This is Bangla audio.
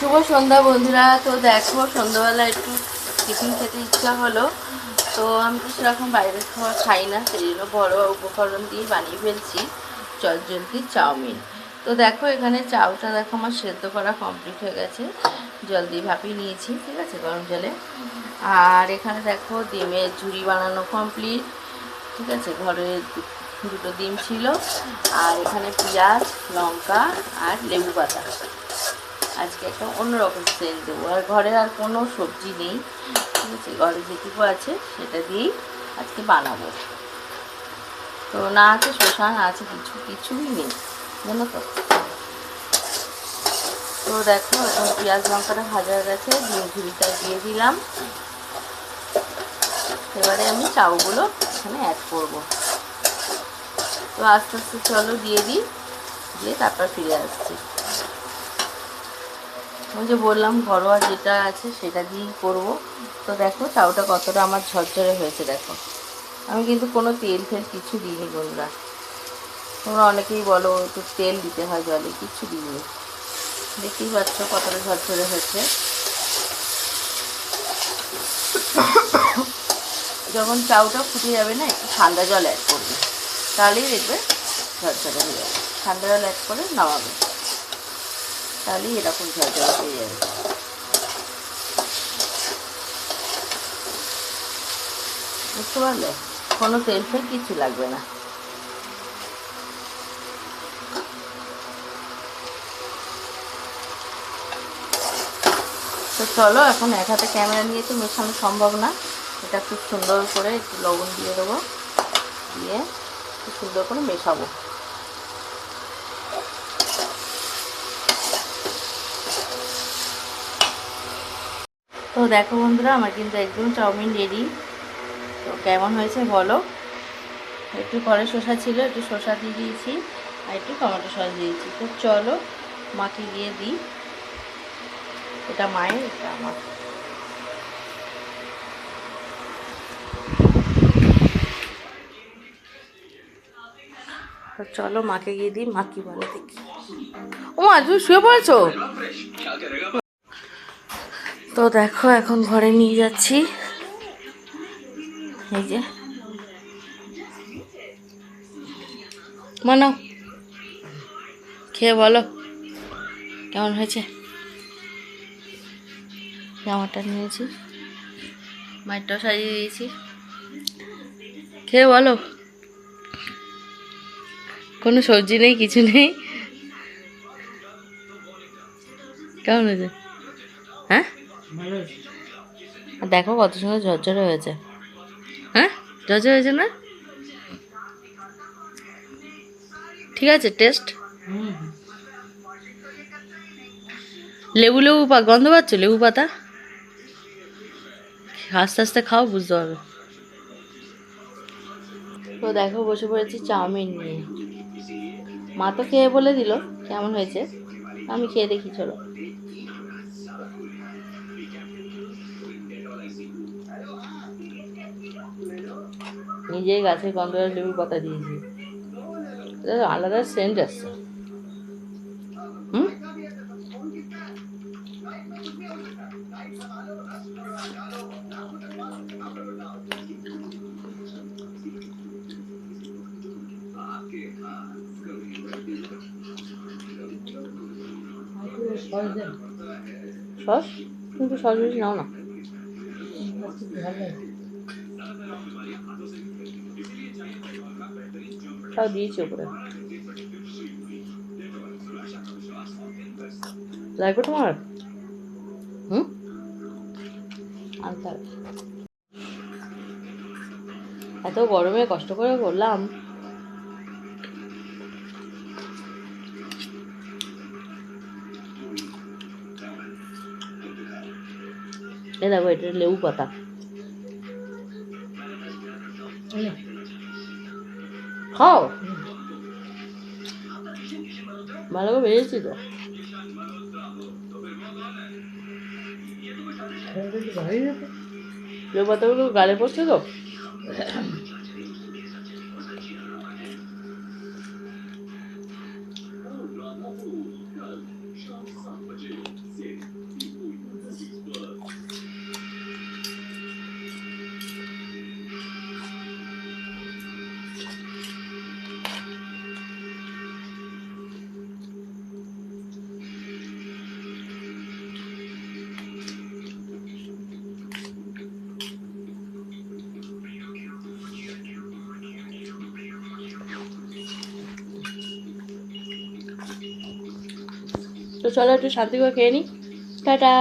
শুভ সন্ধ্যা বন্ধুরা। তো দেখো, সন্ধ্যাবেলা একটু টিফিন খেতে ইচ্ছা হলো। তো আমি তো সেরকম বাইরের খাবার খাই না, সেই জন্য ঘরোয়া উপকরণ দিয়ে বানিয়ে ফেলছি। জলদি চাউমিন। তো দেখো, এখানে চাউটা দেখো আমার সেদ্ধ করা কমপ্লিট হয়ে গেছে। জল দিয়ে ভাপিয়ে নিয়েছি, ঠিক আছে, গরম জলে। আর এখানে দেখো, ডিমের ঝুড়ি বানানো কমপ্লিট ঠিক আছে, ঘরে দুটো ডিম ছিল। আর এখানে পেঁয়াজ, লঙ্কা আর লেবু পাতা। আজকে একটা অন্যরকম সেন্ট দেবো। আর ঘরে আর কোনো সবজি নেই। ঠিক আছে, ঘরে যেটুকু আছে সেটা দিয়েই আজকে বানাবো। তো না আছে শসা না আছে কিছু, কিছুই নেই। জানো তো? তো দেখো, এখন পেঁয়াজ লঙ্কাটা ভাজা হয়ে গেছে ডিম ঝুড়িটা দিয়ে দিলাম। এবারে আমি চাউগুলো এখানে অ্যাড করব। তো আস্তে আস্তে চলো, দিয়ে দিই, দিয়ে তারপর ফিরে আসছি। ওই যে বললাম, ঘরোয়া যেটা আছে সেটা দিয়েই করব। তো দেখো, চাউটা কতটা আমার ঝরঝরে হয়েছে, দেখো। আমি কিন্তু কোনো তেল ফেল কিছু দিইনি, বন্ধুরা। তোমরা অনেকেই বলো, একটু তেল দিতে হয় জলে, কিছু দিইনি। দেখতেই পাচ্ছ কতটা ঝরঝরে হয়েছে। যখন চাউটা ফুটে যাবে না, একটু ঠান্ডা জল অ্যাড করবে। তাহলেই দেখবে ঝরঝরে হয়ে যাবে। ঠান্ডা জল অ্যাড করে নামাবে। তাহলেই এরকম ঝরঝরে হয়ে যাবে। বুঝতে পারলে? কোনো তেল ফেল কিছু লাগবে না। তো চলো, এখন এক হাতে ক্যামেরা নিয়ে তো মেশানো সম্ভব না। এটা খুব সুন্দর করে একটু লবণ দিয়ে দেবো। দিয়ে খুব সুন্দর করে মেশাবো। তো দেখো বন্ধুরা, আমার কিন্তু একদম চাউমিন রেডি তো কেমন হয়েছে বলো? একটু পরে শসা ছিল, একটু শসা দিয়ে দিয়েছি, আর একটু টমেটো সস দিয়েছি। তো চলো, মাকে গিয়ে দিই। এটা মায়ের, এটা আমার। তো চলো, মাকে গিয়ে দিই, মা কি বলে দেখি। ও মা তুমি শুয়ে পড়েছো? তো দেখো, এখন ঘরে নিয়ে যাচ্ছি। এই যে। মানো, খেয়ে বলো, কেমন হয়েছে? জামাটা নিয়েছি, মায়েরটাও সাজিয়ে দিয়েছি। খেয়ে বলো। কোনো সবজি নেই, কিছু নেই। কেমন হয়েছে? হ্যাঁ? দেখো কত সুন্দর ঝরঝরে হয়েছে। হ্যাঁ? ঝরঝরে হয়েছে না? ঠিক আছে টেস্ট লেবু লেবু পা গন্ধ পাচ্ছ? লেবু পাতা? আস্তে আস্তে খাও বুঝতে পারবে। তো দেখো বসে পড়েছি চাউমিন নিয়ে। মা তো খেয়ে বলে দিল কেমন হয়েছে? আমি খেয়ে দেখি চলো। নিজেই গাছে গন্ধ লেবু পাতা দিয়েছি আলাদা সেন্ট আসছে হুম? সস? কিন্তু সস বেশি নাও না। তাও দিয়েছি ওপরে। লাগবে তোমার হুম? আনতে হবে। এত গরমে কষ্ট করে করলাম। এ দেখো, এটা লেবু পাতা। খাও? ভালো করে বেরিয়েছি তো। পাতাগুলো গালে পড়ছে তো। তো চলো একটু শান্তি করে খেয়ে নিই টাটা।